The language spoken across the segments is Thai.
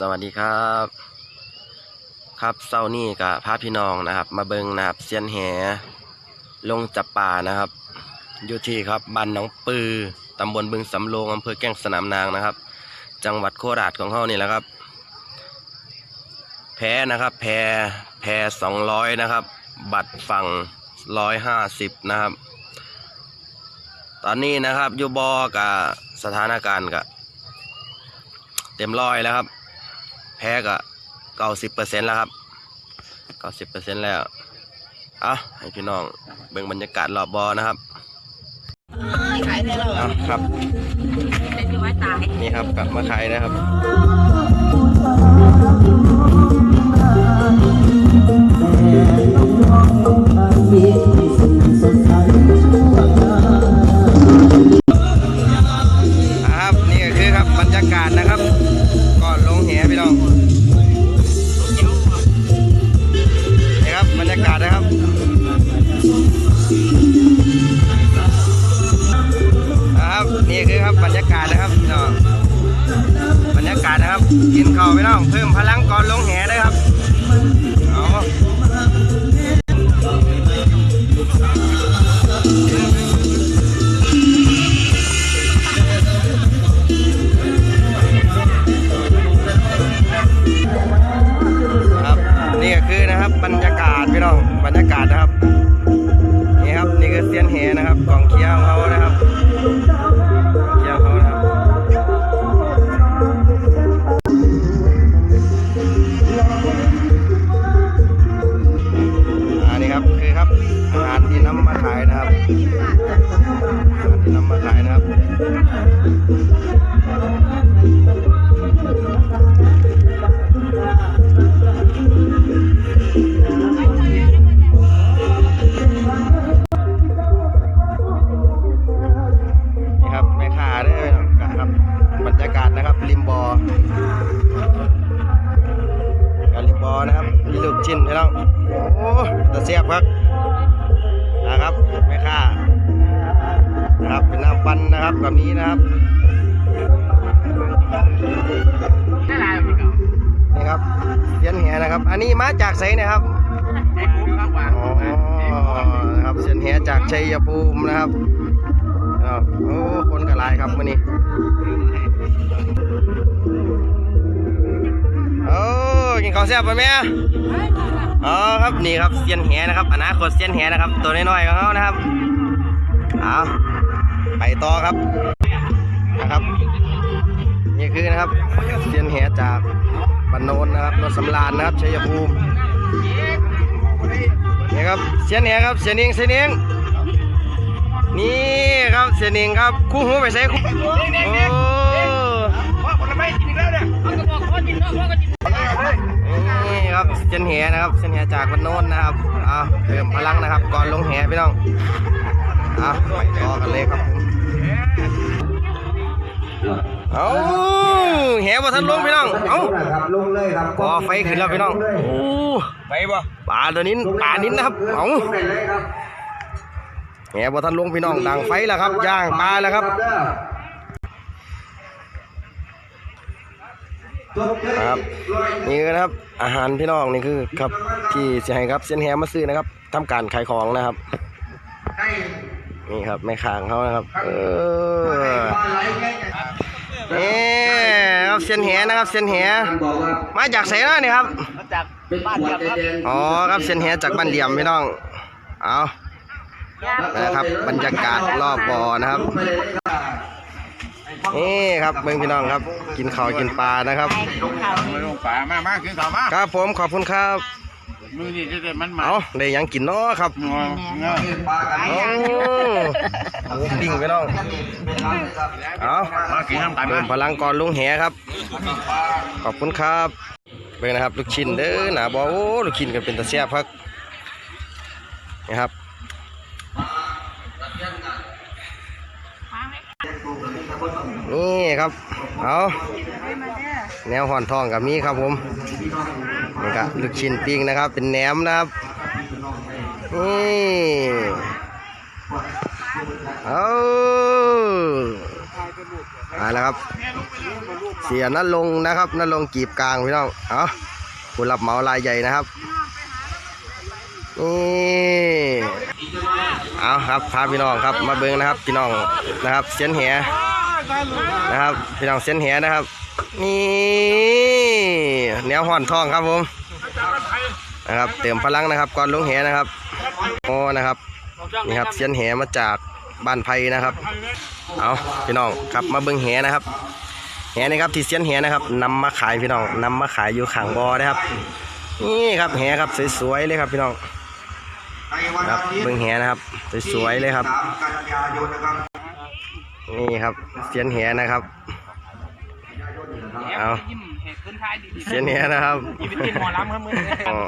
สวัสดีครับ ครับเศร้านี่กับพาพี่น้องนะครับ มาเบิงนะครับเซียนแหลงจับป่านะครับอยู่ที่ครับบ้านหนองปือตำบลบึงสำโรงอำเภอแก้งสนามนางนะครับ จังหวัดโคราชของเขานี่แหละครับ แพ้นะครับ แพแพสองร้อยนะครับ บัตรฝั่งร้อยห้าสิบนะครับ ตอนนี้นะครับยูบอกับสถานการณ์กับเต็มร้อยแล้วครับ แพ้ก็เก้าสิบเปอร์เซ็นต์แล้วครับเก้าสิบเปอร์เซ็นต์แล้วเอาให้พี่น้องเบ่งบรรยากาศรอบบอนะครับขายได้แล้วเอาครับเป็นที่ว่าตายนี่ครับกลับมาขายนะครับครั นี้นะครับนี่ครับเสียนแหนะครับ อันนี้มาจากไสนะครับอ๋อนะครับเสียนแหจากชัยภูมินะครับโอ้คนกระลายครับมื่อนี้โอ้กินข้าวแซ่บป่ะแม่อ๋อครับนี่ครับเซียนแหนะครับอนาคตเซียนแหนะครับ ตัวน้อยๆของเขานะครับเอาไปต่อครับ นะครับ นี่คือนะครับเซียนแหจากบันโนนนะครับรถสำราญนะครับชัยภูมินี่ครับเซียนแหครับเซียนเองเซียนเองนี่ครับเซียนเองครับคู่หูไปใส่คู่โอ้นี่ครับเส้นแหนะครับเส้นแหจากวันโน้นนะครับเอาเติมพลังนะครับ ก่อนลงแหพี่น้องเอาไปต่อกันเลยครับผม เอาแหบ่ทันลงพี่น้อง เอาครับลงเลยครับก่อไฟขึ้นแล้วพี่น้องโอ้ไปบ่ปลาตัวนี้ปลานิ้นนะครับ เอาลงได้เลยครับแหบ่ทันลงพี่น้องดังไฟแล้วครับย่างปลาแล้วครับจบเลยครับนี่คือนะครับอาหารพี่น้องนี่คือครับที่เสียให้ครับเส้นแหมาซื้อนะครับทำการขายของนะครับให้ นี่ครับแม่ค้าของเขานะครับ เออให้ปลาไหลแค่นี่ครับเส้นแหนะครับเส้นแหบอกว่ามาจากไสนะนี่ครับเป็นบ้านเดียวครับอ๋อครับเส้นแหจากบ้านเหลี่ยมพี่น้องเอานะครับบรรยากาศรอบบ่อนะครับนี่ครับเมืองพี่น้องครับ กินข้าวกินปลานะครับมาลงป่ามามาคือเขามาครับผมขอบคุณครับ มือนี่จะได้มันมาเอาได้หยังกินเนาะครับงอเงาปลากันโอ้หมูปิ้งพี่น้องเอามากินน้ำตาลเติมพลังก่อนลุงแหครับ ขอบคุณครับเป็นนะครับลูกชิ้นเด้อหนาบอโอ้ลูกชิ้นกันเป็นตะเสียบครับนะครับนี่ครับ เอา แนวห่อนทองกับมีครับผมนี่ครับลูกชิ้นปิ้งนะครับ เป็นแหนมนะครับนี่เอามาแล้วครับ เสียนั่นลงนะครับนั่นลงกีบกลางพี่น้องเอาผู้รับเหมารายใหญ่นะครับนี่เอาครับพาพี่น้องครับมาเบิ้งนะครับพี่น้องนะครับเสียนแหนะครับพี่น้องเสียนแหนะครับ นี่แนวห่อนทองครับผมนะครับเติมพลังนะครับก่อนลงแหนะครับโอ้นะครับนี่ครับเสียนแหมาจากบ้านไผ่นะครับ เอาพี่น้องครับมาเบิ้งแหนะครับแหนี่ครับที่เสียนแหนะครับนำมาขายพี่น้องนำมาขายอยู่ขางบ่อนะครับ นี่ครับแหครับสวยๆเลยครับพี่น้องครับเบิ้งแหนะครับสวยๆเลยครับกันยายนนะครับนี่ครับเสียนแหนะครับ เอาเสียนแหนะครับอีเป็นยินหมอลำครับมือนี้อ๋อ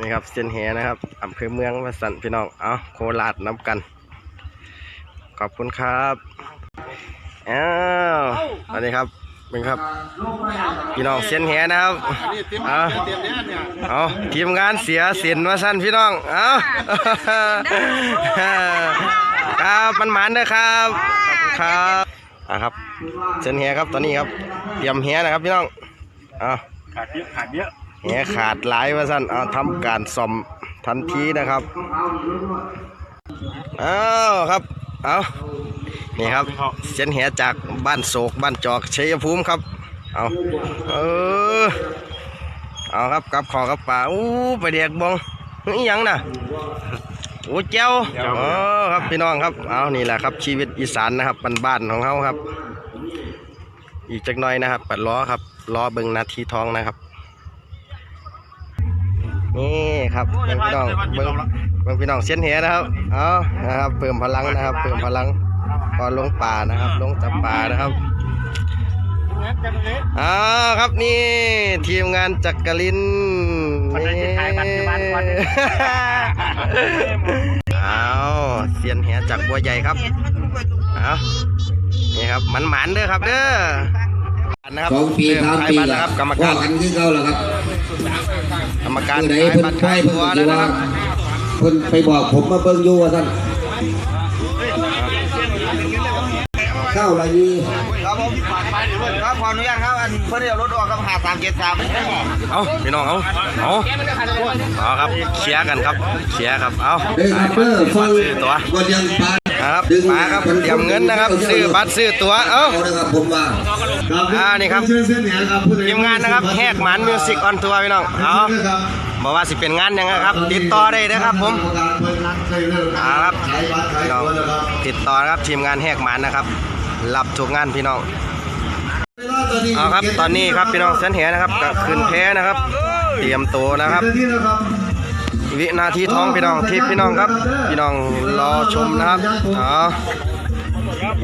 นี่ครับเสียนแหนะครับอำเภอเมืองวสันพี่น้องเอาโคราชน้ำกัน ขอบคุณครับอ้าวสวัสดีครับเป็นครับ พี่น้องเสียนแหนะครับเอาเอาทีมงานเสียเสียนวสันพี่น้องเอาครับมันหมันเด้อครับขอบคุณครับ อะครับเสียนแหครับตอนนี้ครับ เตรียมแหนะครับพี่น้องเอาขาดเยอะขาดเยอะแหขาดหลายว่าสั้นเอาทำการซ่อมทันทีนะครับเอาครับเอานี่ครับเส้นแหจากบ้านโศกบ้านจอกชัยภูมิครับเอาเออเอาครับกับขอกับป่าอู้ไปเด็กบองนี่ยังน่ะ โอ้เจ้าอ๋อครับพี่น้องครับเอานี่แหละครับชีวิตอีสานนะครับบ้านๆของเขาครับ อีกจักหน่อยนะครับ ปัดล้อครับล้อเบิงนาทีทองนะครับนี่ครับเบิ่งพี่น้องเบิ่งเบิ่งพี่น้องเส้นแหนะครับเอานะครับเพิ่มพลังนะครับเพิ่มพลังก่อนลงป่านะครับ ลงจับป่านะครับอ้าวครับนี่ทีมงานจักริน นี่เอาเสียนแหจากบัวใหญ่ครับเอานี่ครับมันหมันๆเด้อครับเด้อนะครับสองปีเริ่สามขายปีบัตรละนะครับกรรมพ่อการ กันคือเก่าแล้วครับกรรมการคือไหนขายเพิ่นบัตรไปขายเพิ่ตัวนก็แล้วสินะคว่ารับเพิ่นไปบอกผมมาเบิ่งอยู่ว่าท่านเข้าละยี ครับผมครับขออนุญาตครับอันเพื่อนเดี๋ยวรถออกกับหาสามเจ็ดสามเอาพี่น้องเอาเอาเอาครับเคลียร์กันครับเคลียร์ครับเอาเด้อครับเด้อฟังซื้อตัวก่อนยังปานนะครับมาครับเตรียมเงินนะครับซื้อบัตรซื้อตั๋วเอ้าผมว่าอ่านี่ครับทีมงานนะครับแหกหมันมิวสิกออนทัวร์พี่น้องเอาบอกว่าสิเป็นงานยังไงครับติดต่อได้นะครับผมครับติดต่อนะครับทีมงานแหกหมันนะครับรับทุกงานพี่น้อง เอาครับตอนนี้ครับพี่น้องเส้นแหนะครับก็ขึ้นแพ้นะครับ เตรียมตัวนะครับ วินาทีท้องพี่น้องที่พี่น้องครับ พี่น้องรอชมนะครับอ๋อ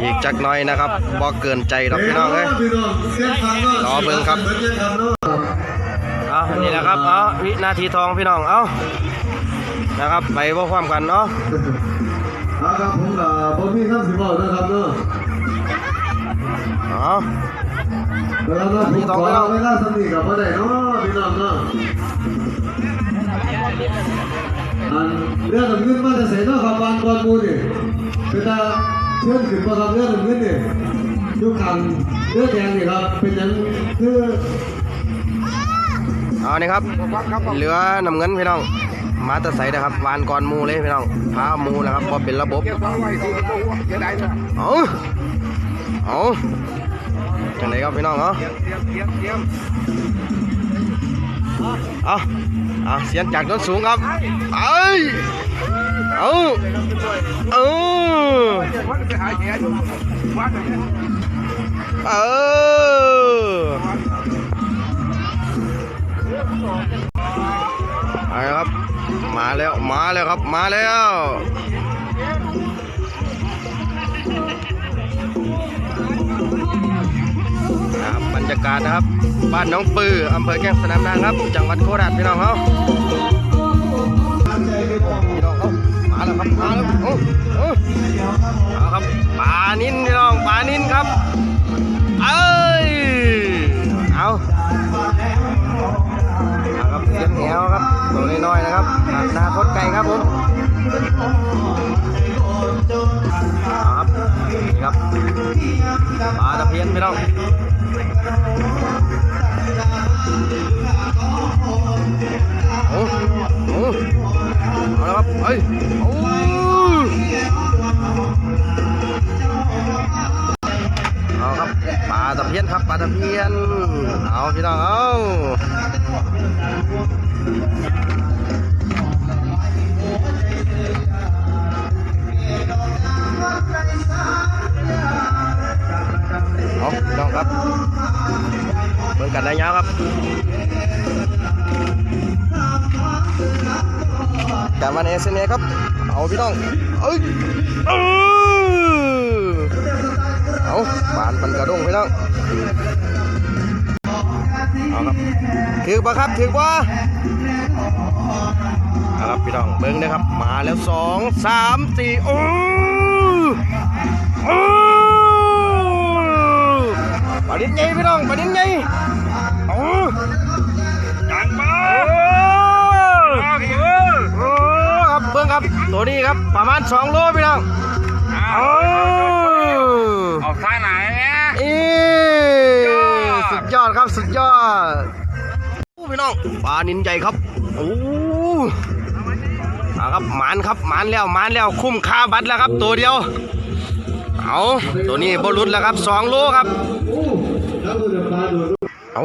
อีกจักหน่อยนะครับบ่เกินใจหรอกพี่น้องเอ้ยรอเบิ่งครับเอาอันนี้นะครับเอาวินาทีทองพี่น้องเอานะครับไปว่าความกันเนาะครับผมกับผมมีข้ามสิบบอกนะครับเนาะ เอาเวลาเนาะผมขอเวลาสนิทกับพ่อได้เนาะพี่น้องเนาะอันเรื่องเงินมาจะเสียเนาะครับบานก่อนมูนี่เป็นตาเชื่อขึ้นมาครับเรื่องเงินนี่ยุคขังเรื่องแดงนี่ครับเป็นยังคือเอานี่ยครับเหลือน้ำเงินพี่น้องมาตะใสนะครับวานก่อนมูเลยพี่น้องพามูนะครับพอเป็นระบบเอาเอา จังไดครับพี่น้องเนาะเอาเอาเสียงจากต้นสูงครับเอ้ยเอาเอาเออเอาครับ มาแล้ว มาแล้วครับ มาแล้ว รับรรยากาศนะครับ บ้านหน้องปืออำเภอแก้งสนามนางครับ จังหวัดโคราชพี่น้องเขาพี่น้องเขามาแล้วครับมาแล้วโอ้โอ้เอาครับปลานินพี่น้องปลานินครับ เอ้ยเอาเอาครับเสียงแหวครับตัวน้อยๆนะครับอนาคตไก่ครับผมครับนี่ครับปลาตะเพียนพี่น้อง Thank you. เอสเนครับ เอาพี่น้อง เอ้ยเออเอาปานปันกระดงพี่น้อง เอาครับถือปะครับถือปะเอาครับพี่น้องเบิ้งนะครับ มาแล้วสองสามสี่โอ้โอ้ปาดินใหญ่พี่น้องปาดินใหญ่โอ้ ครับเบิ้งครับตัวนี้ครับประมาณ2โลพี่น้องโอ้ออกท่าไหนเนี่ยอีสุดยอดครับสุดยอดโอ้พี่น้องปลานินใหญ่ครับโอ้เอาครับหมานครับหมานแล้วหมานแล้วคุ้มค่าบัตรแล้วครับ ตัวเดียวเอาตัวนี้บรุษแล้วครับ2โลครับโอ้แล้วมือเดือดปลาโดดเอา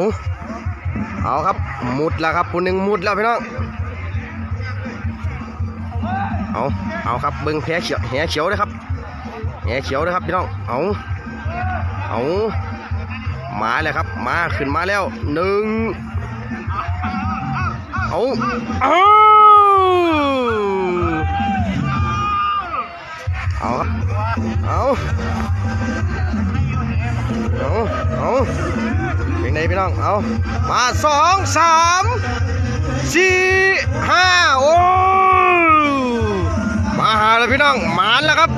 เอาครับมุดแล้วครับผู้หนึ่งมุดแล้วพี่น้อง เอาเอาครับเบิ้งแผลเขียวแหเขียวเลยครับแหเขียวเลยครับพี่น้องเอาเอามาเลยครับ มาขึ้นมาแล้วหนึ่งเอาเอาเอาเอาเอาเอาเป็นไงพี่น้องเอามาสองสามสี่ห้าโอ้ แล้วพี่น้องหมานแล้วครับ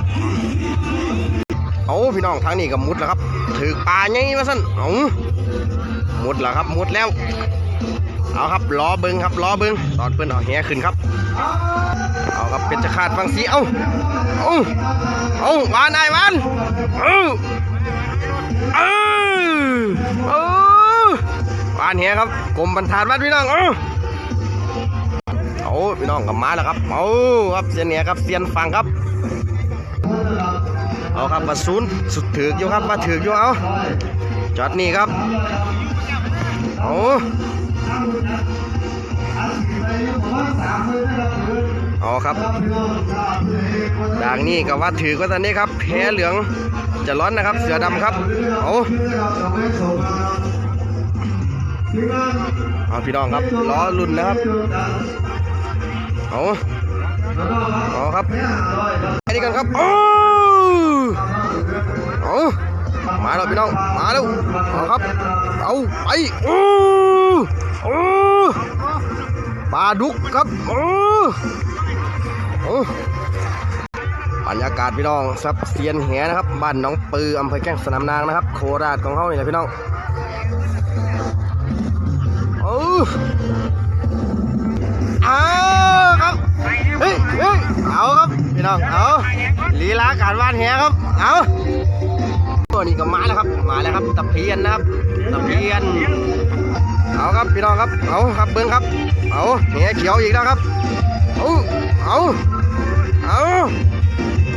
เอาพี่น้องทางนี้ก็มุดแล้วครับถือปลาไงมาสั่นเอามุดแล้วครับมุดแล้วเอาครับล้อเบิงครับล้อเบิงตอนเปิ้นเอาแหขึ้นครับเอาครับเป็นจะขาดฟังสีเอาเอาเอาวานไอ้วานเอาเอาเอาวานแหครับกรมบรรทานวัดพี่น้องเอา เอาพี่น้องกับมาแล้วครับเอาครับเสียนแหครับเสียนฟังครับเอาครับมาศูนย์สุดถือกอยู่ครับมาถือกอยู่เอาจอดนี่ครับเอาเอาครับด่างนี่กับว่าถือกว่าตอนนี้ครับแพ้เหลืองจะร้อนนะครับ เสือดำครับเอาเอาพี่น้องครับล้อรุ่นนะครับ เอาเอาครับไปดีกันครับโอ้เอามาแล้วพี่น้อง มาแล้วเอาครับ เอาไปโอ้โอ้ปลาดุกครับโอ้โอ้บรรยากาศพี่น้องซับเซียนแหนะครับบ้านหน้องปืออำเภอแก้งสนามนางนะครับ โคราชของเขานี่แหละพี่น้องโอ้เอา เฮ้ยเฮ้ยเอาครับพี่น้องเอาลีลาการวานแหครับเอาตัวนี้ก็มาแล้วครับมาแล้วครับตะเพียนนะครับตะเพียนเอาครับพี่น้องครับเอาครับเบิ้งครับเอาแหเขียวอีกแล้วครับเอาเอาเอา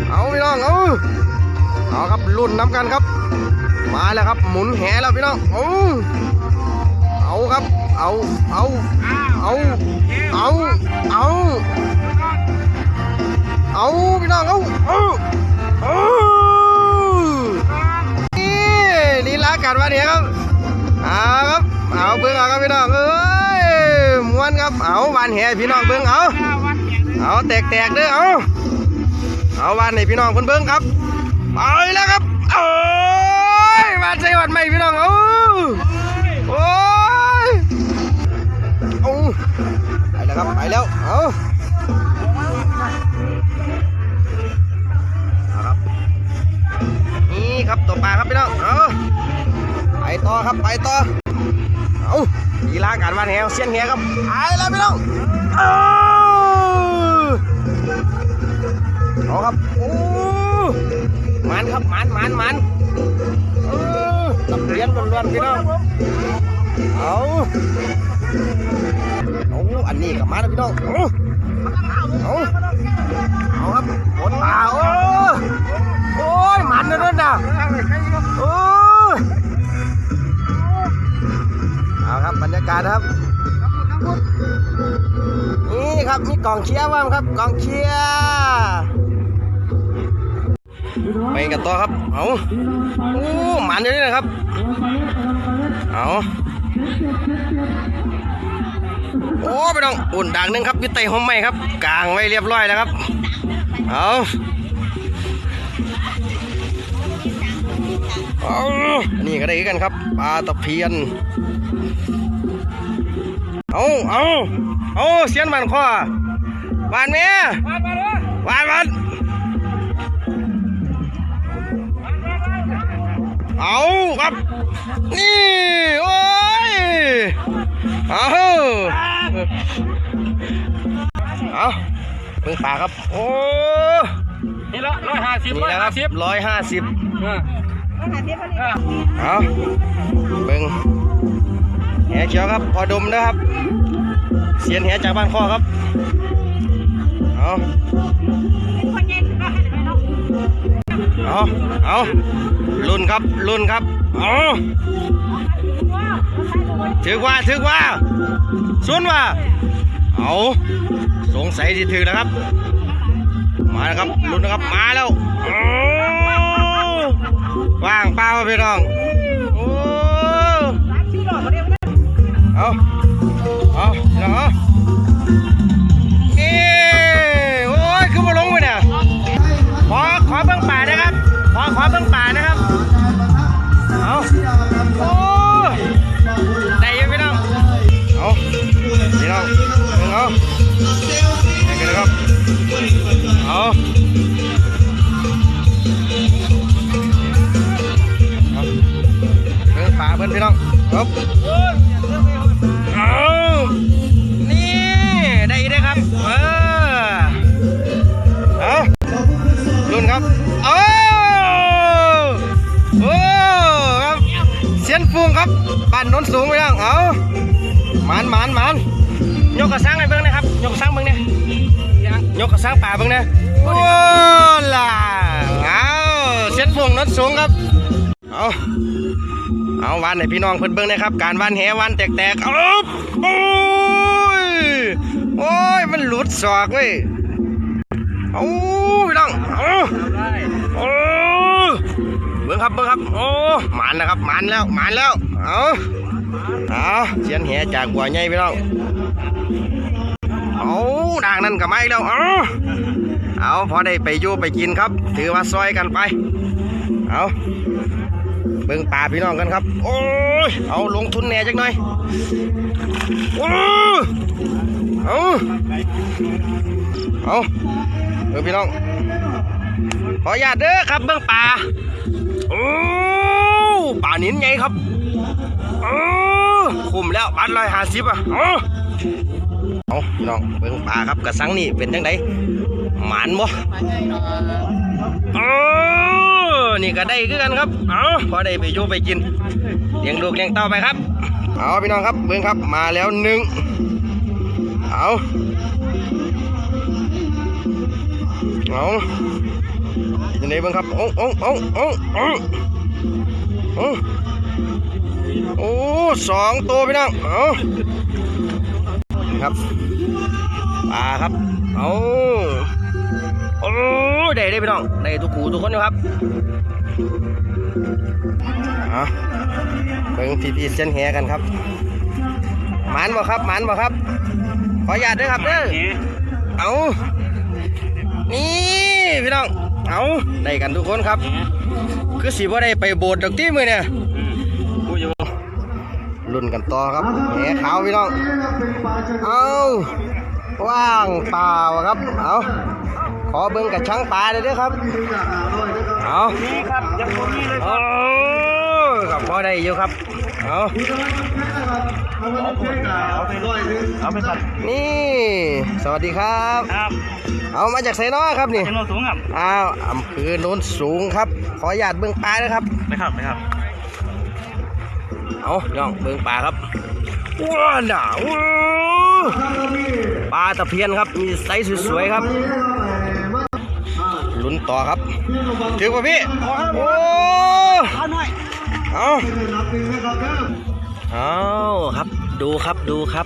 เอาพี่น้องเอาเอาครับรุ่นน้ำกันครับ มาแล้วครับหมุนแหแล้วพี่น้องเอาเอาครับ เอา เอา เอา เอา เอา เอาพี่น้องเอาเอาเอานี่ลีลาการวันนี้ครับเอาครับเอาเบิ้งเอาครับพี่น้องเอ้ยม้วนครับเอาวันแห่พี่น้องเบิ้งเอาเอาแตกแตกเด้อเอาเอาวันให้พี่น้องเพิ่นเบิ้งครับไปแล้วครับเอ้ยวันใส่วันใหม่พี่น้องเอาโอ้ยเอาไปแล้วครับไปแล้วเอา นี่ครับตัวปลาครับพี่น้องเอาไปต่อครับไปต่อเอาลีลาการวานแหวเสียนแหครับไปแล้วพี่น้องเอาเอาครับโอ้มันครับมันมันมันเออตะเพียนล้วนๆพี่น้องเอาเอาอันนี้กับมาแล้วพี่น้องเอาเอาเอาครับบนป่าโอ้โอ้ยมั นนะนั่นน่ะโอ้เอาครับบรรยากาศครับนี่ครับมีกองเชียร์ว่างครับกองเชียร์ไปกันต่อครับเอาโอ้มันอยู่นี่นะครับเอาโอ้ไปน้องอุ่นด่างนึงครับอยึดไตหอมไหมครับกลางไว้เรียบร้อยแล้วครับเอา นนี้ก็ได้คือกันครับปลาตะเพียน เอาเอาเอาเสียนมันข้อวานเมียวานวานเอาครับ นี่ โอ้ย เอาเอาเพิ่งปลาครับ โอ้นี่ละร้อยห้าสิบนี่ร้อยแหละคห้ารับสิบร้อยห้าสิบ เออเอาเบิ่งแหเขียวครับพอดมนะครับ เสียนแหจากบ้านข้อครับเอาเอาเอารุ่นครับรุ่นครับเอาถือว่าถือว่าสุนว่าเอาสงสัยที่ถือนะครับ มาแล้วครับรุ่นนะครับมาแล้ว พี่น้อง โอ้เอาเอาพี่น้องเอานี่โอ้ยขึ้นมาลงไปเนี่ยขอขอเบิ้องป่านะครับ ขอขอเบิ้องป่านะครับ เอาโอ้ได้ยังพี่น้อง เอาพี่น้องเอาให้กันนะครับ เอา ครับเอานี่ได้ได้ครับ เออเอารุ่นครับเอาโอ้ครับเสียนฟูงครับบ้านโนนสูงพี่น้องเอาหมันหมันหมันยกกระสังให้เบิ่งนะครับยกกระสังเบิ่งเนี่ยยกกระสังป่าเบิ่งเนี่ยโอ้ล่ะเอาเสียนฟูงโนนสูงครับ เอาเอาวันให้พี่น้องเพิ่นเบิ่งนะครับ การวันแหวันแตกๆเอาโอ้ยโอ้ยมันหลุดศอกเว้ยเอาพี่น้องเอาโอ้เบิ่งครับเบิ่งครับโอ้หมันนะครับหมันแล้วหมันแล้วเอาเอาเสียนแหจากบัวใหญ่พี่น้องเอาด่างนั่นกับไม้แล้วเอาเอาพอได้ไปอยู่ไปกินครับ ถือว่าซอยกันไป เอา บิ่งป่าพี่น้องกันครับ โอ้ยเอาลงทุนแหน่จักหน่อยโอ้เอาเอาเออพี่น้อง ขออนุญาตเด้อครับเบิ่งป่าโอ้ป่านินใหญ่ครับโอ้คุ้มแล้วบัตรร้อยหาสิบอะเอาเอาพี่น้องเบิ่งป่าครับกระสังนี่เป็นจังไดหมานบ่เออ นี่ก็ได้คือกันครับ เอาพอได้ไปอยู่ไปกินเลี้ยงลูกเลี้ยงเต้าไปครับ เอาพี่น้องครับเบิ้งครับมาแล้วหนึ่งเอาเอาจะไหนเบิ้งครับโอ้โอ้โอ้โอ้โอ้โอ้โอ้สองตัวพี่น้องเอาครับปลาครับเอาโอ้ได้ได้พี่น้องได้ทุกขู่ทุกคนอยู่ครับ เอาเบิ่งพี่พี่ๆเส้นแหกันครับหมันบ่ครับหมันบ่ครับ ขออนุญาตด้วยครับเด้อเอานี่พี่น้องเอาได้กันทุกคนครับ คือสีว่าได้ไปโบสถ์ดอกตี้มือเนี่ยรุ่นกันต่อครับแหขาวพี่น้องเอาว่างเปล่าครับเอา ขอเบิ้งกับช้างป่าเลยเด้อครับเอานี่ครับยังคนนี้เลยโอ้กับพอได้อยู่ครับเอาเอาไปร้อยนึงเอาไปตัดนี่ สวัสดีครับครับเอามาจากไซน้อยครับนี่เป็นโลสูงครับอ้าวอำเภอโน้นสูงครับ ขออนุญาตเบิ้งปลานะครับไปครับไปครับเอาพี่น้องเบิ่งปลาครับว้าหนาว้าปลาตะเพียนครับ มีไซส์สวยๆครับ ลุ้นต่อครับถึงป่ะพี่โอ้เอาหน่อยเอาเอาครับดูครับดูครับ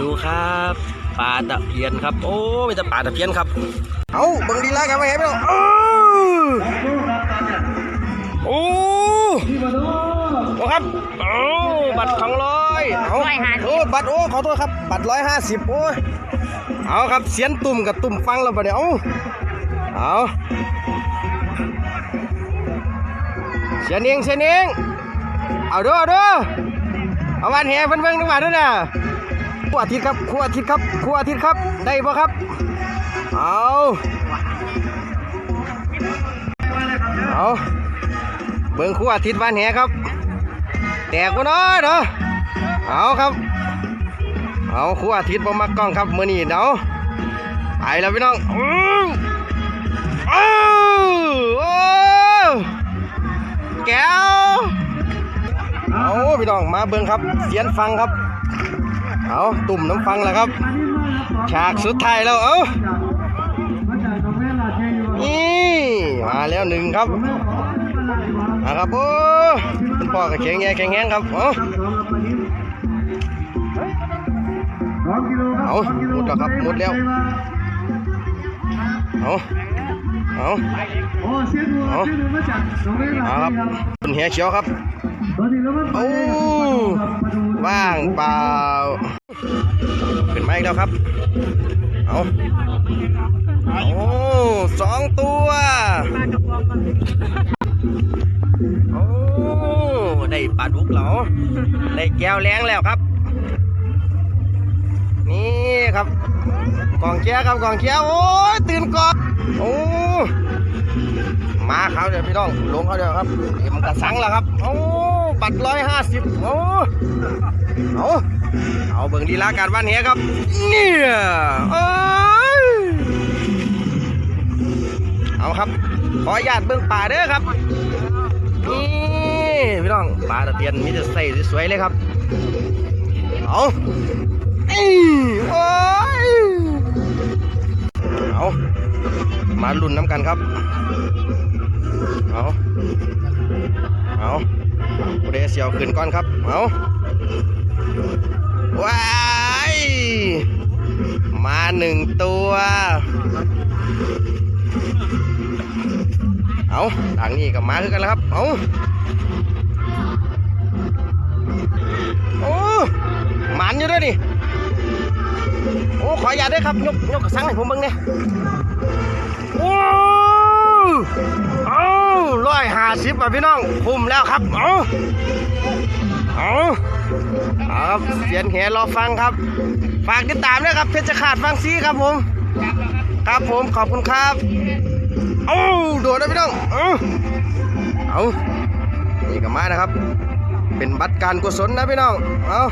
ดูครับปลาตะเพียนครับ โอ้มีแต่ปลาตะเพียนครับ เอาเบิ่งดีแล้วกันไปเห็นไหมล่ะอ้าวโอ้โอ้ครับโอ้บัตรสองร้อยเอาโอ้บัตรโอ้ขอโทษครับ บัตรร้อยห้าสิบโอ้ยเอาครับเสียนตุ่มกับตุ่มฟังแล้วปะเนี่ยเอา เอาเสียนเองเสียนเองเอาด้อเอาด้อเอาวันแห่เพิ่นเบิ่งดีกว่าด้วยนะคู่อาทิตย์ครับคู่อาทิตย์ครับคู่อาทิตย์ครับ ได้ปะครับ เอาเอาเบิ่งคู่อาทิตย์วันแห่ครับ แตกบ่เนาะเนาะเอาครับเอาคู่อาทิตย์บ่มักกล้องครับมื้อนี้เนาะไปแล้วพี่น้อง อื้ออ้าวโอ้แก้วเอาพี่น้องมาเบิ่งครับเสียนฟังครับเอาตุ่มน้ำฟังแล้วครับ ฉากสุดท้ายแล้วเอ้านี่มาแล้วหนึ่งครับมาครับโอ้คุณพ่อก็แข็งแรงแข็งแรงครับเอ้าเอาหมดแล้วครับหมดแล้วเอา เอาเอาเอาครับคุณเฮียเขียวครับโอ้ว่างเปล่าขึ้นมาอีกแล้วครับ เอาโอ้สองตัวโอ้ได้ปลาดุกเหรอได้แก้วแรงแล้วครับ นี่ครับกองเชียร์ครับกองเชียร์โอ้ยตื่นก่อนโอ้มาเขาเดี๋ยวพี่น้องลงเขาเดี๋ยวครับเอ็มกระสังแล้วครับโอ้บัตรร้อยห้าสิบโอ้เอาเอาเบิ่งดีลาการวันเฮียครับเนี่ยเอ้ยเอาครับขออนุญาตเบิ่งป่าเด้อครับนี่พี่น้องปลาตะเพียนมีแต่ใส่สวยๆเลยครับเอา โอ้ยเอามาลุ้นน้ำกันครับ เอาเอาผู้ใดเสียวขึ้นก่อนครับ เอาว้ายมาหนึ่งตัว เอาทางนี้กับมาคือกันแล้วครับ เอาโอ้หมันอยู่ด้วยนี่ โอ้ขออย่าตด้วยครับยกยกกระสังให้ผมเบ้างเนี่ยโอ้เอาร้อยห้าสิบอะพี่น้องคุ้มแล้วครับเอาเอาเอาครับเสียนแหรอฟังครับ ฝากติดตามด้วยครับเพชรขาดฟังซีครับผม ครับผมขอบคุณครับเอาโดดนะพี่น้องเอาเอานี่ก็มานะครับ เป็นบัตรการกุศลนะพี่น้องเอา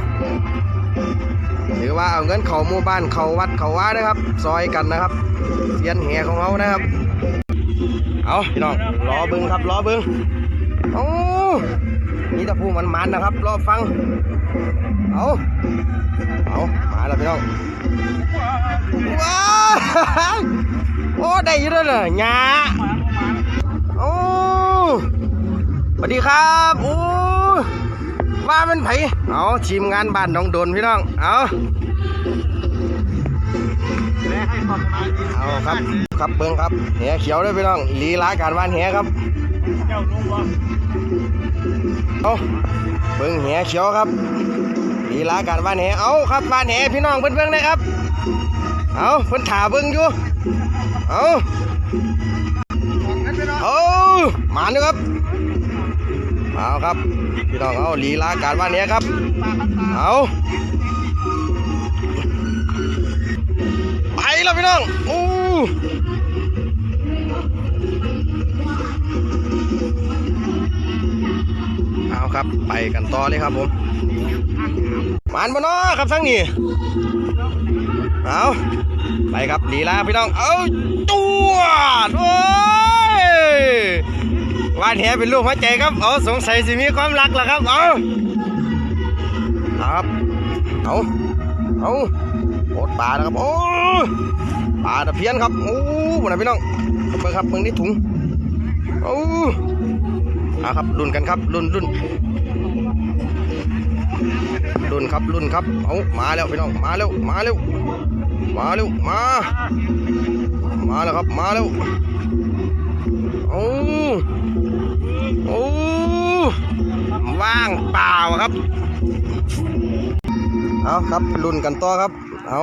หรือว่าเอาเงินเขาหมู่บ้านเขาวัดเขาว่านะครับ ซอยกันนะครับเสียนแหของเขานะครับ เอาพี่น้องรอเบึงครับรอเบึงเอานี่ตะพูมันมันนะครับ รอฟัง เอาเอามาแล้วพี่น้องว้าวโอ้ได้ยินแล้วเหรอหยาโอ้สวัสดีครับ โอ้ ว่ามันไผเอาทีมงานบ้านน้องโดนพี่น้อง เอาเอาครับ ครับเบิ้งครับแหเขียวด้วยพี่น้องลีลาการวานแหครับเอาเบิ้งแหเขียวครับลีลาการวานแหเอาครับวานแหพี่น้องเบิ้งเบิ้งนะครับ เอาเพิ่นถ่าเบิ่งอยู่ เอาเอามาเลยครับเอาครับ พี่น้องเอาลีลาการวันนี้ครับ เอาไปแล้วพี่น้องอู้เอาครับไปกันต่อเลยครับผมมานบ่นาะครับทั้งนี้เอาไปครับลีลาพี่น้องเอาตัวโอ้ย วานแหเป็นลูกหัวใจครับเอาสงสัยสิมีความรักล่ะครับเอาครับเอาเอาโอดปลานะครับโอ้ปลาตะเพียนครับโอ้บุญนะพี่น้องเบิ่งครับเบิ่งนี่ถุงโอ้อาครับรุ่นกันครับรุ่นรุ่นรุ่นครับรุ่นครับเอามาแล้วพี่น้องมาเร็วมาเร็วมาเร็วมา มาแล้วครับมาแล้ว โอ้โอ้ว่างเปล่าครับ เอาครับรุ่นกันต่อครับ เอา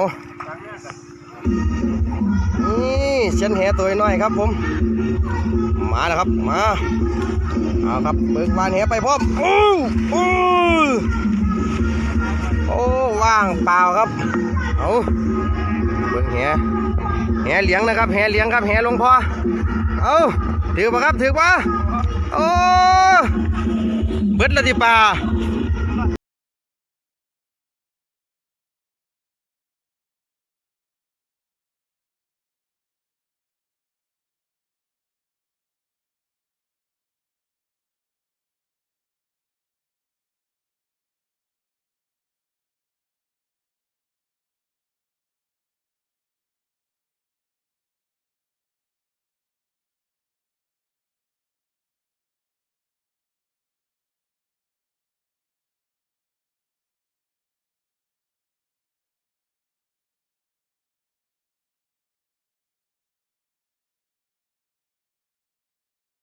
นี่เชียนแหตัวน้อยครับผม มาแล้วครับ มา เอาครับเบิกวานแหไปพร้อมโอ้โอ้โอ้ว่างเปล่าครับ เอา บิ่งแหแหเหลียงนะครับแหเหลียงครับแหลงพ่อเอาถือปะครับถือปะโอ้เบิดละที่ปลา